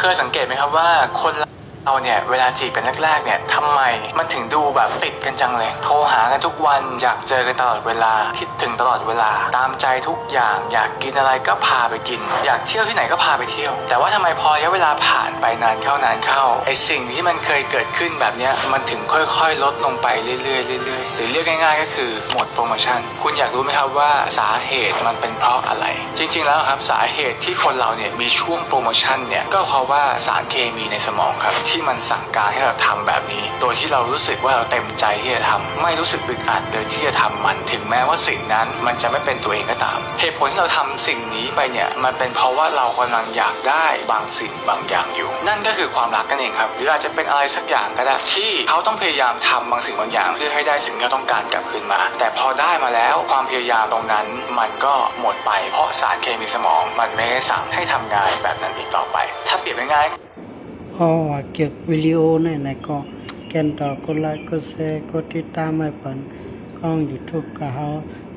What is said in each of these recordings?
เคยสังเกตไหมครับว่าคน เราเนี่ยเวลาจีบกันแรกๆเนี่ยทำไมมันถึงดูแบบติดกันจังเลย โทรหากันทุกวันอยากเจอกันตลอดเวลา คิดถึงตลอดเวลา ตามใจทุกอย่าง อยากกินอะไรก็พาไปกิน อยากเที่ยวที่ไหนก็พาไปเที่ยว แต่ว่าทำไมพอระยะเวลาผ่านไปนานเข้านานเข้าไอสิ่งที่มันเคยเกิดขึ้นแบบเนี้ยมันถึงค่อยๆ ลดลงไปเรื่อยๆเรื่อยๆหรือเรียกง่ายๆ ก็คือหมดโปรโมชั่นคุณอยากรู้ไหมครับว่าสาเหตุมันเป็นเพราะอะไร จริง ๆ แล้วครับสาเหตุที่คนเราเนี่ยมีช่วงโปรโมชั่นเนี่ยก็เพราะว่าสารเคมีในสมองครับที่มันสั่งการให้เราทำแบบนี้ โดยที่เรารู้สึกว่าเราเต็มใจที่จะทำไม่รู้สึกอึดอัดเลยที่จะทำมันถึงแม้ว่าสิ่งนั้นมันจะไม่เป็นตัวเองก็ตาม เหตุผลที่เราทำสิ่งนี้ไปเนี่ยมันเป็นเพราะว่าเรากำลังอยากได้บางสิ่งบางอย่างอยู่ นั่นก็คือความรักกันเองครับ หรืออาจจะเป็นอะไรสักอย่างก็ได้ที่เขาต้องพยายามทำบางสิ่งบางอย่าง เพื่อให้ได้สิ่งที่เขาต้องการกลับคืนมา แต่พอได้มาแล้วความพยายามตรงนั้นมันก็หมดไปเพราะสารเคมีสมอง มันไม่ได้สั่งให้ทำงานแบบนั้นอีกต่อไป ถ้าเปรียบง่าย ๆอ๋อว่าเก็บวิดีโอเนี่ยนะก็แกนต่อกดไลค์กดแชร์กดติดตามให้ปันกล้อง YouTube ก็เขา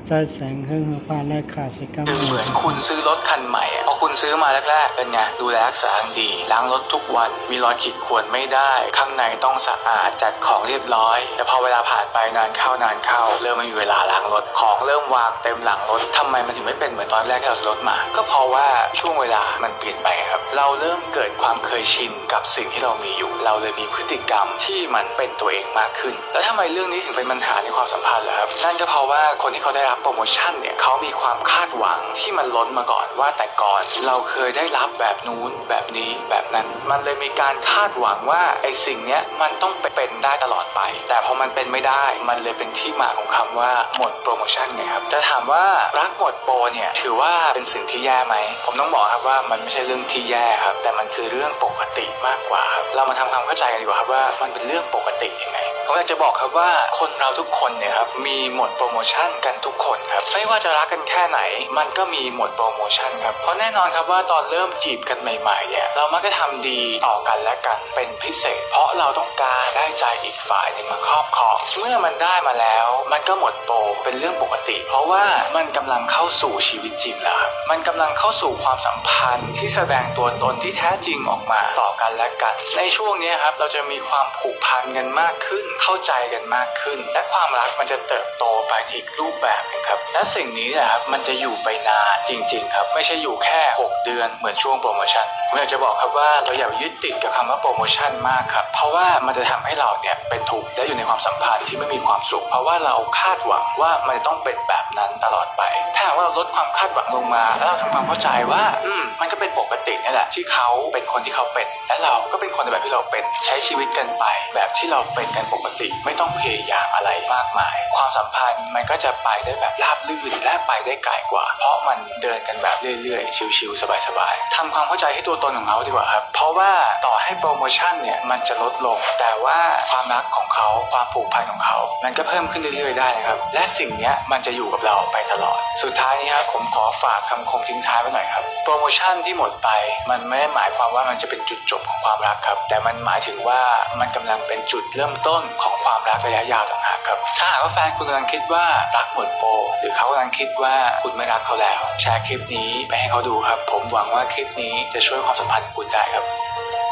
ใจแสงเฮิงเฮาปานได้ขาดสิกรรมคือเหมือนคุณซื้อรถคันใหม่อะพอคุณซื้อมาแรกๆเป็นไงดูแลรักษาดีล้างรถทุกวันมีรอยขีดข่วนไม่ได้ ข้างในต้องสะอาดจัดของเรียบร้อยแต่พอเวลาผ่านไปนานเข้านานเข้า เริ่มไม่มีเวลาล้างรถของเริ่มวางเต็มหลังรถทำไมมันถึงไม่เป็นเหมือนตอนแรกที่เราซื้อรถมา ก็เพราะว่าช่วงเวลามันเปลี่ยนไปครับ เราเริ่มเกิดความเคยชินกับสิ่งที่เรามีอยู่ เราเลยมีพฤติกรรมที่มันเป็นตัวเองมากขึ้น แล้วทำไมเรื่องนี้ถึงเป็นปัญหาในความสัมพันธ์ล่ะครับนั่นก็เพราะว่าคนที่เขาได้รับโปรโมชั่นเนี่ยเขามีความคาดหวังที่มันล้นมาก่อนว่าแต่ก่อนเราเคยได้รับแบบนู้นแบบนี้แบบนั้น มันเลยมีการคาดหวังว่าไอ้สิ่งเนี้ยมันต้องเป็นได้ตลอดไป แต่พอมันเป็นไม่ได้มันเลยเป็นที่มาของคำว่าหมดโปรโมชั่นไงครับแต่ถามว่ารักหมดโปรเนี่ยถือว่าเป็นสิ่งที่แย่ไหมผมต้องบอกครับว่ามันไม่ใช่เรื่องที่แย่ครับ แต่มันคือเรื่องปกติมากกว่าครับเรามาทำความเข้าใจกันดีกว่าครับว่ามันเป็นเรื่องปกติยังไงผมอยากจะบอกครับว่าคนเราทุกคนเนี่ยครับมีหมดโปรโมชั่นกันทุกคนครับ ไม่ว่าจะรักกันแค่ไหน มันก็มีหมดโปรโมชั่นครับ เพราะแน่นอนครับว่าตอนเริ่มจีบกันใหม่ๆเนี่ยเรามักจะทำดีต่อกันและกันเป็นพิเศษ เพราะเราต้องการได้ใจอีกฝ่ายหนึ่งมาครอบครองเมื่อมันได้มาแล้ว มันก็หมดโปรเป็นเรื่องปกติ เพราะว่ามันกำลังเข้าสู่ชีวิตจริงแล้วครับมันกำลังเข้าสู่ความสัมพันธ์ที่แสดงตัวตนที่แท้จริงออกมาต่อกันและกัน ในช่วงนี้ครับเราจะมีความผูกพันกันมากขึ้น เข้าใจกันมากขึ้น และความรักมันจะเติบโตไปอีกรูปแบบครับ และสิ่งนี้นะครับมันจะอยู่ไปนานจริง ๆ ครับ ไม่ใช่อยู่แค่ 6 เดือนเหมือนช่วงโปรโมชั่น ผมอยากจะบอกครับว่าเราอย่าไปยึดติดกับคำว่าโปรโมชั่นมากครับ เพราะว่ามันจะทำให้เราเนี่ยเป็นทุกข์และอยู่ในความสัมพันธ์ที่ไม่มีความสุข เพราะว่าเราคาดหวังว่ามันจะต้องเป็นแบบนั้นตลอดไป ถ้าว่าเราลดความคาดหวังลงมาแล้วเราทำความเข้าใจว่า อืมมันก็เป็นปกตินี่แหละที่เขาเป็นคนที่เขาเป็น และเราก็เป็นคนในแบบที่เราเป็นใช้ชีวิตกันไป แบบที่เราเป็นกันปกติ ไม่ต้องพยายามอะไรมากมาย ความสัมพันธ์มันก็จะไปได้แบบราบลื่นและไปได้ไกลกว่า เพราะมันเดินกันแบบเรื่อยๆ ชิวๆสบายๆทำความเข้าใจให้ตัวตนของเขาดีกว่าครับ เพราะว่าต่อให้โปรโมชั่นเนี่ยมันจะลดลง แต่ว่าความรักของเขาความผูกพันของเขา มันก็เพิ่มขึ้นเรื่อยๆได้นะครับ และสิ่งนี้มันจะอยู่กับเราไปตลอด สุดท้ายนี้ครับผมขอฝากคำคมทิ้งท้ายไว้หน่อยครับ โปรโมชั่นที่หมดไป มันไม่ได้หมายความว่ามันจะเป็นจุดจบของความรักครับ แต่มันหมายถึงว่ามันกำลังเป็นจุดเริ่มต้นของความรักระยะยาวต่างหากครับ ถ้าหากว่าแฟนคุณกำลังคิดว่ารักหมดโปรหรือเขากำลังคิดว่าคุณไม่รักเขาแล้ว แชร์คลิปนี้ไปให้เขาดูครับ ผมหวังว่าคลิปนี้จะช่วยคความสัมพันธ์ของคุณได้ครับ